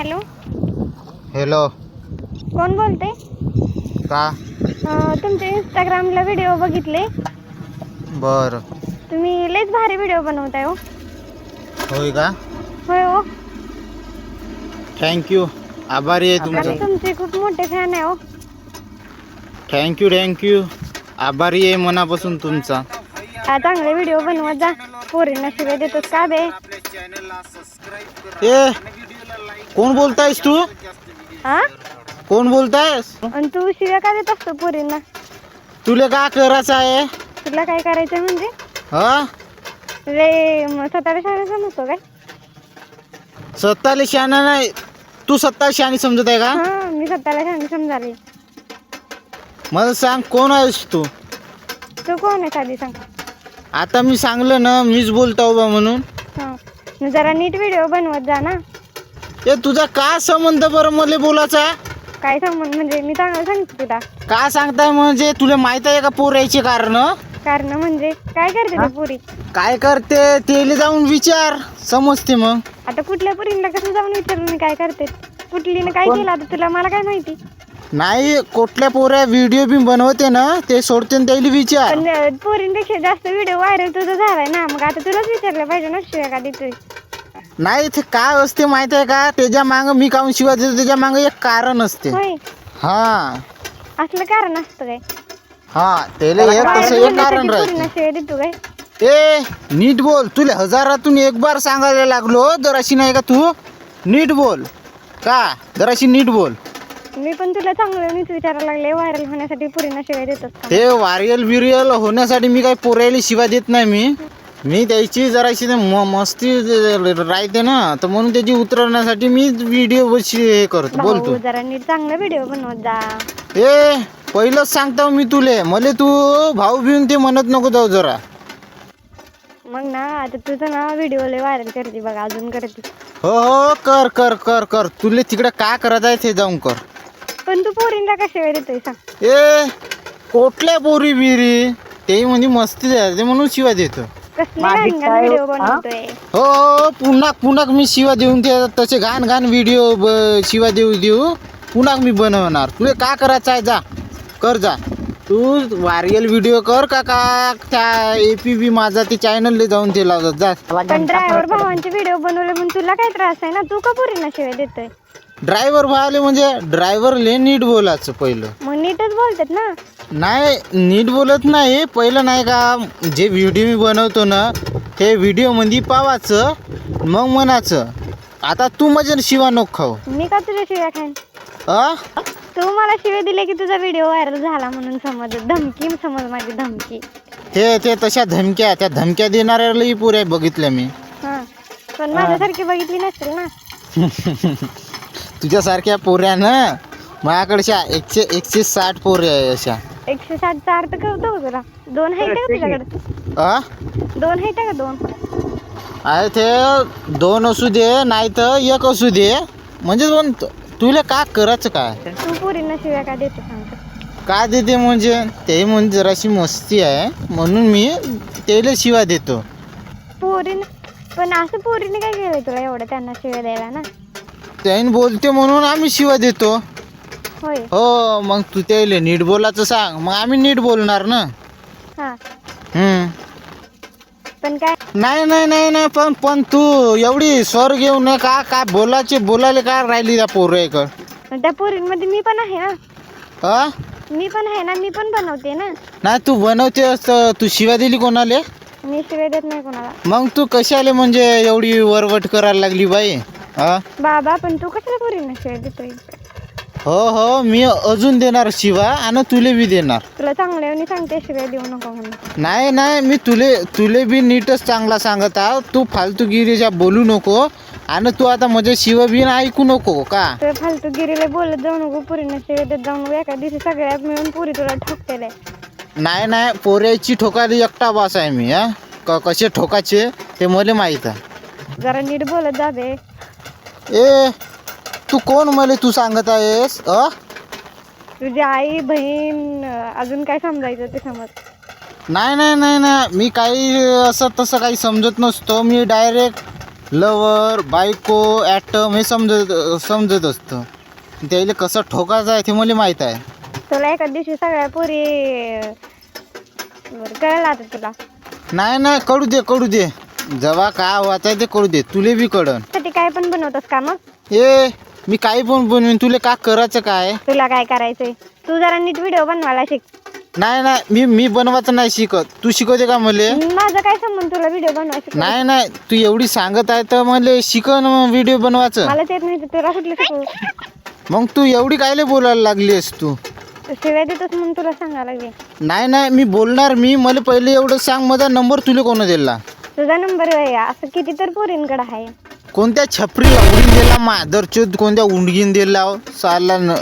Hello. Hello. कोण बोलते का? तुमचे इंस्टाग्रामला व्हिडिओ बघितले? बरं. तुम्ही लयच भारी व्हिडिओ बनवताय हो. होय का? होय हो. थँक्यू आभारी आहे कारण तुमचं. तुमचे खूप मोठे फॅन आहे हो. थँक्यू थँक्यू आभारी आहे मनापासून तुमचा. हा, चांगले व्हिडिओ बनवत जा. पोरींना शिवाय देतोस का बे? ए कोण बोलतायस तू? हा? कोण बोलतायस? आणि तू शिव्या का देत असतो पोरींना? तुला का करायचं आहे? तुला काय करायचं म्हणजे? हा? रे मग स्वतःला शाळा समजतो काय? स्वतःला शहाणा नाही. तू स्वतः शहाणी समजत आहे का? हा मी स्वतःला शाळा समजाले. मला सांग कोण आहेस तू? तू कोण आहे साधी सांग. आता मी सांगलं ना मीच बोलतो बा म्हणून. हा. मग जरा नीट व्हिडिओ बनवत जा ना. ए तुझा का संबंध बरं मला बोलायचा? काय संबंध? म्हणजे मी चांगलं सांगते तुला. का सांगताय म्हणजे? तुला माहीत आहे का पोरायचे कारण? कारण म्हणजे? काय करते ते पुरी? काय करते? तेले जाऊन विचार. समजते मग. आता कुठल्या पुरीला कसं जाऊन विचारलं मी काय करते? कुठलीनं काय केलं आता तुला? मला काय माहिती? नाही कुठल्या पोऱ्या व्हिडिओ बी बनवते ना ते सोडते न त्याला विचार. पण अं, पोरींपेक्षा जास्त व्हिडिओ व्हायरल तुझा झालाय ना मग आता तुलाच विचारलं पाहिजे ना शिव्या का देतोय? नाही ते काय असते माहीत आहे का? त्याच्या माग मी काऊन शिवाय देतो? त्याच्या माग एक कारण असते. होय. हा. असलं कारण असतं काय? हा त्याला एक तसं एक कारण होण्यासाठी राहते. देतो काय? ए नीट बोल. तुला हजारातून एक बार सांगायला लागलो जराशी नाही का तू? नीट बोल. का? जराशी नीट बोल. मी पण तुला चांगलं नीच विचारायला लागले व्हायरल होण्यासाठी पुरींना शिवाय देतोस का? ते वारियल बिरियल होण्यासाठी मी काही पोरायला शिवाय देत नाही मी. मी त्याची जराशी म- मस्ती राहते ना तर म्हणून त्याची उतरवण्यासाठी मी व्हिडिओ हे करतो. बोलतो भाऊ जरा नीट चांगला व्हिडिओ बनवत जा. ए पहिलंच सांगतो मी तुले. मले तू भाऊ भिऊन ते म्हणत नको जाऊ जरा. मग ना आता तुझं ना व्हिडिओ लय व्हायरल करते बघा अजून करते. हो हो कर कर कर कर. तुले तिकडे काय करायचं आहे ते जाऊन कर. पण तू पोरींना का शिवाय देतोय सांग. ए कुठल्या पोरी बिरी? ते म्हणजे मस्ती म्हणून शिवाय देतो. बनवतोय? हो हो, पुन्हा पुन्हा मी शिवा देऊन ते तसे घाण घाण व्हिडिओ शिवा देऊ देऊ पुन्हा मी बनवणार. तुला का करायचं आहे? जा. कर जा. तू वारियल व्हिडिओ कर का का त्या ए पी बी माझा ते चॅनलला जाऊन ते लावतात. जा. पण ड्रायव्हर भावांचे व्हिडिओ बनवले म्हणून तुला काय त्रास आहे ना? तू का पोरींना शिवाय देतोय? ड्रायव्हर भावले म्हणजे ड्रायव्हरले नीट बोलायचं पहिलं. बोलतात ना? नाही नीट बोलत नाही. पहिलं नाही का जे व्हिडिओ मी बनवतो ना ते व्हिडिओमध्ये पावाचं मग म्हणायचं आता तू माझ्या शिवा नको खाऊ. मी का तुझ्या शिव्या खाईन? अ तू मला शिव्या दिले की तुझा व्हिडिओ व्हायरल झाला म्हणून समज धमकी समज माझी धमकी. ते ते तशा धमक्या त्या धमक्या देणाऱ्यालाही पुऱ्या बघितल्या मी. हा पण माझ्यासारखी बघितली नसेल ना? तुझ्यासारख्या पोऱ्यानं माझ्याकडच्या एकशे एकशे साठ पोऱ्या आहे अशा. एकशे साठ चार तर करतो तुला? दोन आहेत का तुझ्याकडे? अ दोन आहेत का दोन? आहे ते दोन असू दे नाही तर एक असू दे. म्हणजे दोन तुला का करायचं काय? तू पोरींना शिव्या का देतो सांगतो का देते म्हणजे? ते म्हणजे जराशी मस्ती आहे. म्हणून मी त्याला शिवा देतो. पोरीन पण असं पोरीने काय केलंय तुला एवढं त्यांना शिव्या द्यायला ना? त्याने बोलते म्हणून आम्ही शिवा देतो. होय. हो मग तू त्याला नीट बोलायचं सांग. मग आम्ही नीट बोलणार ना? हा. हम्म. पण काय? नाही नाही नाही नाही पण पण तू एवढी स्वर घेऊ नये का? काय बोलायचे बोलायला काय राहिली त्या पोरं मग त्या पोरींमध्ये मी पण आहे ना. हा मी पण आहे ना मी पण बनवते ना. नाही तू बनवते असं तू शिवा दिली कोणाले? मी शिव्या देत नाही कोणाला. मग तू कशाले म्हणजे एवढी वरवट करायला लागली बाई? हा बाबा पण तू कशाला पोरींना शिव्या देतोय? हो हो मी अजून देणार शिवा आणि तुले बी देणार. तुला चांगल्याने सांगते शिव्या देऊ नको म्हणून. नाही नाही मी तुले तुले बी नीटच चांगला सांगत आहो. तू फालतूगिरीच्या बोलू नको आणि तू आता माझ्या शिव बी ऐकू नको का? तर फालतू गिरीला बोलत जाऊ नको पोरींना शिव्या देत जाऊ नको. एका दिवशी सगळ्यात मिळून पुरी तुला ठोकतेले. नाही नाही पोऱ्याची ठोकायला एकटा बास आहे मी हा? क कसे ठोकाचे ते मला माहीत आहे. जरा नीट बोलत जा बे. ए तू कोण मला तू सांगत आहेस अ? तुझी आई बहीण अजून काय समजायचं ते समज. नाही नाही नाही नाही. मी काही असं तसं काही समजत नसतो. मी डायरेक्ट लवर बायको ॲटम हे समजत समजत असतं. त्याला कसं ठोकायचं आहे ते मला माहीत आहे. तुला एका दिवशी सगळ्या पोरी कळलं आता तुला? नाही नाही कळू दे कळू दे. जेव्हा काय वाचाय ते कळू दे. तुले बी कळन. साठी काय पण बनवतोस का मग? ए मी काही पण बनवीन तुले का करायचं काय? तुला काय करायचंय? तू जरा नीट व्हिडिओ बनवायला शिक. नाही नाही मी मी बनवायचं नाही शिकत. तू शिकवते का मले? माझं काय संबंध तुला व्हिडिओ शिकवायला? नाही नाही तू एवढी सांगत आहे तर मला शिकन व्हिडिओ बनवायचं. मलाच येत नाही तर तुला कुठली मग तू एवढी कायले बोलायला लागलीस तू? तू शिव्या देतोस म्हणून तुला सांगायला लागले. नाही नाही मी बोलणार मी मला पहिले एवढं सांग माझा नंबर तुला कोण दिला? तुझा नंबर आहे असं किती तर पोरींकडे आहे. कोणत्या छपरीला उडीन दिला मादरचोद कोणत्या उंडगीन दिला साला न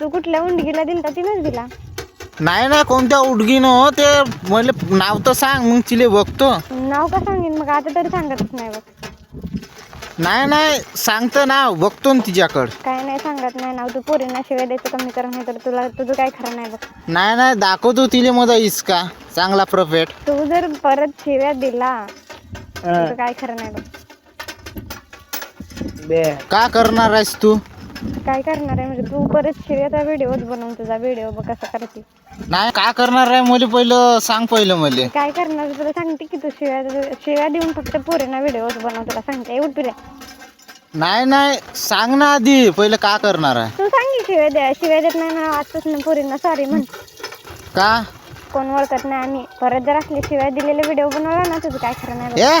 तू कुठल्या उंडगीला दिलता तिनंच दिला. नाही नाही कोणत्या उडगीन हो ते मला नाव तर सांग मग तिले बघतो. नाव का सांगेन मग आता तरी सांगतच नाही बघ. नाही नाही सांगतं नाव बघतो ना तिच्याकडं. काय नाही सांगत नाही नाव तू पोरींना शिव्या द्यायचं कमी कर नाही तर तुला तुझं काय खरं नाही बघ. नाही नाही दाखवतो तिले माझा इसका चांगला प्रॉफिट तू जर परत शिव्या दिला काय खरं नाही बघ. का करणार आहेस तू? काय करणार आहे? म्हणजे तू परत शिव्याचा व्हिडिओच बनवून तुझा व्हिडिओ बघ कसा करते. नाही का करणार आहे? मला पहिलं सांग पहिलं मला. काय करणार? तुला सांगते की तू शिव्या शिव्या देऊन फक्त पोरींना व्हिडिओच बनव तुला सांगते. उठ तुला नाही नाही. सांग ना आधी. पहिलं का करणार आहे? तू सांग शिव्या द्या. शिव्या देत नाही ना आजपासून पोरींना सॉरी म्हण. का? कोण ओळखत नाही आम्ही. परत जर असले शिव्या दिलेले व्हिडिओ बनवला ना तुझं काय खरं नाही. ए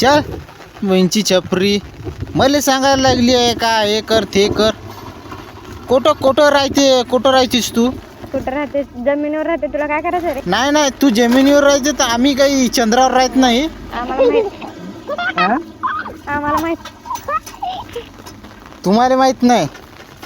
चल. वंची छपरी. मला सांगायला लागली आहे का हे कर ते कर. कुठं कुठं राहते कुठं राहतेस तू? कुठं राहते? जमिनीवर राहते. तुला काय करायचं रे? नाही नाही तू जमिनीवर राहते तर आम्ही काही चंद्रावर राहत नाही. आम्हाला माहीत. आम्हाला माहीत. तुम्हाला माहीत नाही.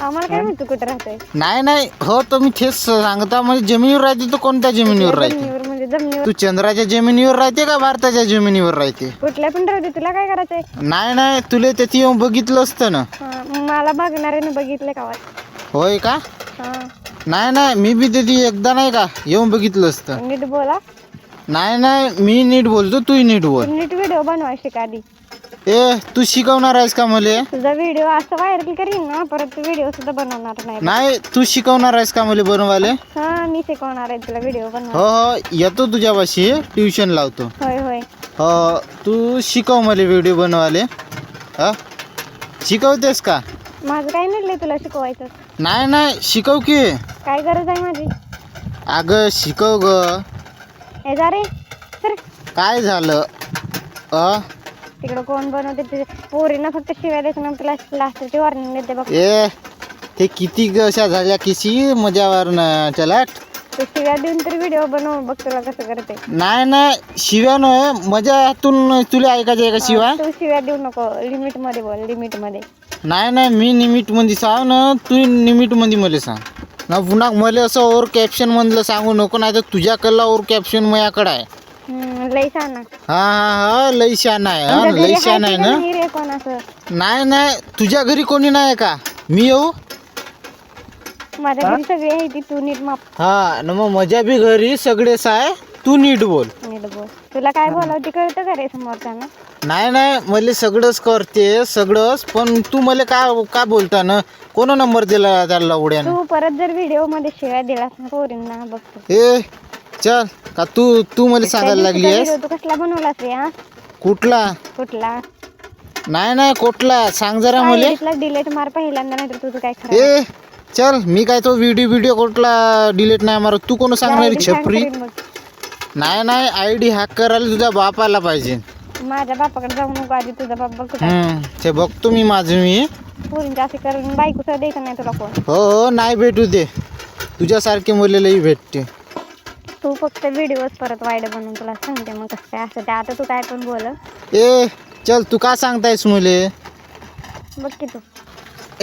आम्हाला काय माहीत तू कुठं राहतोय? नाही नाही. हो मी तेच सांगता. म्हणजे जमिनीवर राहते तर कोणत्या जमिनीवर राहते? जमिनीवर म्हणजे जमिनीवर. तू चंद्राच्या जमिनीवर राहते का भारताच्या जमिनीवर राहते? कुठल्या पण राहते. तुला काय करायचंय? नाही नाही. तुला त्याची येऊन बघितलं असतं ना. हा, मला बघणाऱ्याने बघितलं का वाट? होय का? हा. नाही नाही. मी बी त्याची एकदा नाही का येऊन बघितलं असतं. नीट बोला. नाही नाही. मी नीट बोलतो. तू नीट बोल. नीट व्हिडिओ बनवा शिक आधी. ए तू शिकवणार आहेस का मला? तुझा व्हिडिओ असं व्हायरल करीन ना परत व्हिडिओ सुद्धा बनवणार नाही. नाही तू शिकवणार आहेस का मला बनवाले हा मी शिकवणार आहे तुला व्हिडिओ बनवा हो हो येतो तुझ्यापाशी ट्युशन लावतो होय होय. हो तू शिकव मला व्हिडिओ बनवाले हा? शिकवतेस का? माझं काय नडलंय तुला शिकवायचं? नाही नाही शिकव की. काय गरज आहे माझी? अगं शिकव ग. जा रे सर काय झालं? अ? तिकडं कोण बनवते तुझे पोरीनं फक्त शिव्या द्यायचं ना तुला लास्टची वॉर्निंग देते बघ. ए ते किती अशा झाल्या किशी मजावर ना चला तू शिव्या देऊन तरी व्हिडिओ बनव बघ तुला कसं करते. नाही नाही शिव्या नाही मजातून तुला ऐकायचं आहे का शिवा? तू शिव्या देऊ नको लिमिटमध्ये बोल लिमिटमध्ये नाही नाही मी निमिटमध्ये सांग ना तू निमिटमध्ये मला सांग. ना पुन्हा मला असं ओर कॅप्शन मधलं सांगू नको नाही तर तुझ्याकडला ओर कॅप्शन माझ्याकडे आहे. लई हा हा हा लई आहे हा लई शान आहे ना? रे कोण असं नाही नाही तुझ्या घरी कोणी नाही का? मी येऊ? माझ्या घरी सगळी आहे ती तू नीट माप. हा न मग मजा बी घरी सगळेच आहे तू नीट बोल. नीट बोल. तुला काय बोलावं ते कळतं का रे समोरच्यानं? नाही नाही मला सगळंच करते सगळंच पण तू मला का का बोलता ना कोण नंबर दिला त्याला उड्यानं? तू परत जर व्हिडिओमध्ये शिव्या दिलास ना पोरींना बघतो. ए चल का तू तू मला सांगायला लागली आहेस? तू कसला बनवलास रे हा कुठला? कुठला? नाही नाही कुठला? सांग जरा मला. डिलेट मार पहिल्यांदा नाही तर तुझं काय खरं ए चल मी काय तो व्हिडिओ व्हिडिओ कुठला डिलीट नाही मारत? तू कोण सांगणार छपरी. नाही नाही आय डी हॅक करायला तुझ्या बापाला पाहिजे. माझ्या बापाकडे जाऊ नको आधी तुझा बाप बघ हम्म, ते बघतो मी माझं मी. पोरींच्या असे करून बायको सुद्धा द्यायचं नाही तुला कोण. हो हो नाही भेटू दे. तुझ्यासारखे मुलीलाही भेटते. तू फक्त व्हिडिओज परत वाईड बनवून तुला सांगते मग कसं काय असं ते. आता तू काय पण बोल. ए चल तू का सांगतायस मुले? बघ की तू.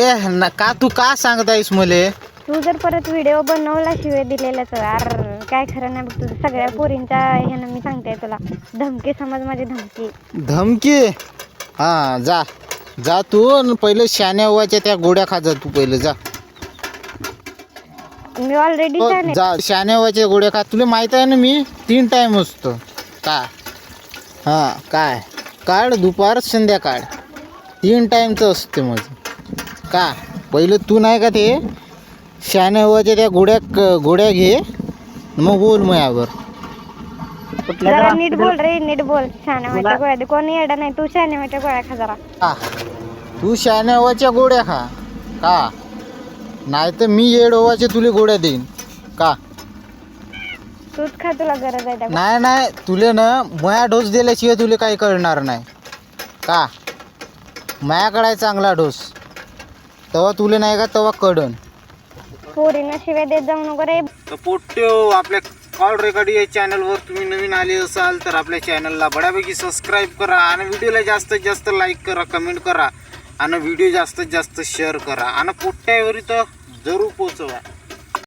ए ना का तू का सांगतायस मुले? तू जर परत व्हिडिओ बनवला शिवाय दिलेलाच अर काय खरं नाही बघ तुझं. सगळ्या पोरींच्या ह्यानं मी सांगते तुला. धमकी समज माझी धमकी. धमकी? हा जा. जा तू पहिले शाण्या व्हायच्या त्या गोड्या खा जा तू पहिले जा. मी ऑलरेडी हो, जा गोड्या खा. तुला माहीत आहे ना मी? तीन टाइम असतो. का? हा काय? सकाळ दुपार संध्याकाळ. तीन टाईमचं असते माझं. का? पहिलं तू नाही का ते? शाने हवाच्या त्या गोड्या क- गोड्या घे. मग बोल मायावर जरा नीट बोल रे नीट बोल. शाण्यामाच्या गोळ्या दे. कोणी येडा नाही. तू शाण्यामाच्या गोळ्या खा जरा. का? तू शाने हवाच्या गोड्या खा. का? नाही तर मी येड हवाच्या तुले गोड्या देईन. का? तूच खा तुला गरज आहे त्या नाही नाही तुले ना माया डोस दिल्याशिवाय तुले काही कळणार नाही. का? मायाकडे आहे चांगला डोस. तेव्हा तुले नाही का तेव्हा कळन पोरीनं शिव्या देत जाऊ नको रे. तर पोट्यो आपल्या कॉल रेकॉर्ड या चॅनलवर तुम्ही नवीन आले असाल तर आपल्या चॅनलला बऱ्यापैकी सबस्क्राईब करा आणि व्हिडिओला जास्तीत जास्त लाईक करा कमेंट करा. आणि व्हिडिओ जास्तीत जास्त शेअर करा. आणि पोट्यावर तर जरूर पोचवा